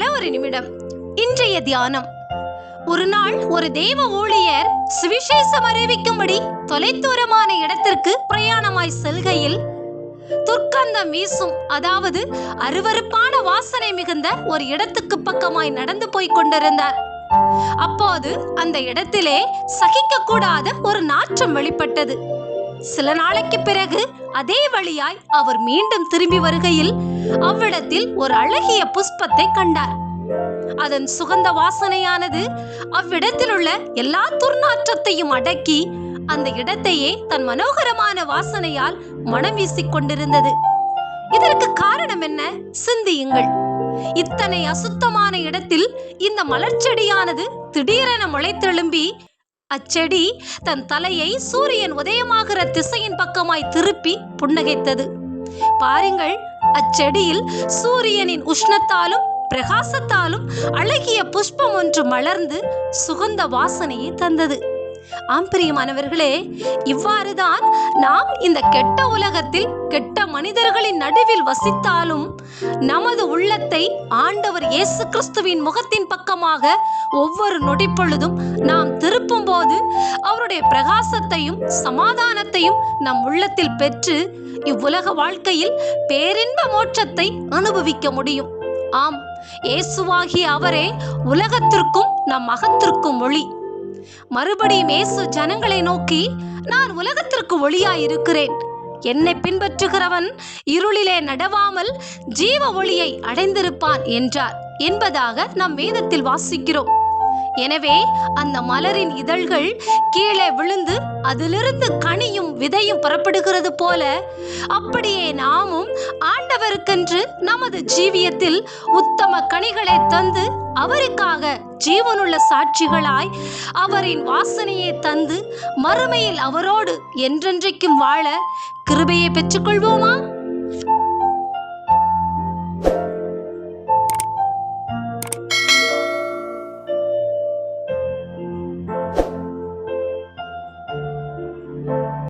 தல ஒரு நிமிடம். இன்றைய தியானம். ஒரு நாள் ஒரு தேவ ஊழியர் சுவிசேஷம் அறிவிக்கும்படி தொலைதூரமான இடத்திற்கு பிரயாணமாய் செல்கையில் துர்க்கந்தம் வீசும் அதாவது அருவருப்பான வாசனை மிகுந்த ஒரு இடத்துக்கு பக்கமாய் நடந்து போய் கொண்டிருந்தார். அப்போது அந்த இடத்திலே சகிக்க கூடாத ஒரு நாற்றம் வெளிப்பட்டது. சில நாளைக்கு பிறகு அதே வழியாய் அவர் மீண்டும் திரும்பி வருகையில் அவ்விடத்தில் ஒரு அழகிய புஷ்பத்தை கண்டார். அதன் சுகந்த வாசனையானது அவ்விடத்தில் உள்ள எல்லா துர்நாற்றத்தையும் அடக்கி அந்த இடத்தையே தன் மனோகரமான வாசனையால் மனம் வீசிக் கொண்டிருந்தது. இதற்கு காரணம் என்ன? சிந்தியுங்கள். இத்தனை அசுத்தமான இடத்தில் இந்த மலர்ச்செடியானது திடீரென முளைத்தெழும்பி அச்செடி தன் தலையை சூரியன் உதயமாகிற திசையின் பக்கமாய் திருப்பி புன்னகைத்தது. பாருங்கள் அச்செடியில் சூரியனின் உஷ்ணத்தாலும் பிரகாசத்தாலும் அழகிய புஷ்பம் ஒன்று மலர்ந்து சுகந்த வாசனையை தந்தது. ஆம் பிரியமானவர்களே இவ்வாறுதான் நாம் இந்த கெட்ட உலகத்தில் கெட்ட மனிதர்களின் நடுவில் வசித்தாலும் நமது உள்ளத்தை ஆண்டவர் இயேசு கிறிஸ்துவின் முகத்தின் பக்கமாக ஒவ்வொரு நொடிப்பொழுதும் நாம் திருப்பும் போது அவருடைய பிரகாசத்தையும் சமாதானத்தையும் நம் உள்ளத்தில் பெற்று இவ்வுலக வாழ்க்கையில் பேரின்ப மோட்சத்தை அனுபவிக்க முடியும். ஆம் இயேசுவாகிய அவரே உலகத்திற்கும் நம் மகத்திற்கும் ஒளி. மறுபடியும் இயேசு ஜனங்களை நோக்கி நான் உலகத்திற்கு ஒளியாய் இருக்கிறேன் என்னை பின்பற்றுகிறவன் இருளிலே நடவாமல் ஜீவ ஒளியை அடைந்திருப்பான் என்றார் என்பதாக நாம் வேதத்தில் வாசிக்கிறோம். எனவே அந்த மலரின் இதழ்கள் கீழே விழுந்து அதிலிருந்து கனியும் விதையும் புறப்படுகிறது போல அப்படியே நாமும் ஆண்டவருக்கென்று நமது ஜீவியத்தில் உத்தம கனிகளை தந்து அவருக்காக ஜீவனுள்ள சாட்சிகளாய் அவரின் வாசனையை தந்து மறுமையில் அவரோடு என்றென்றைக்கும் வாழ கிருபையை பெற்றுக்கொள்வோமா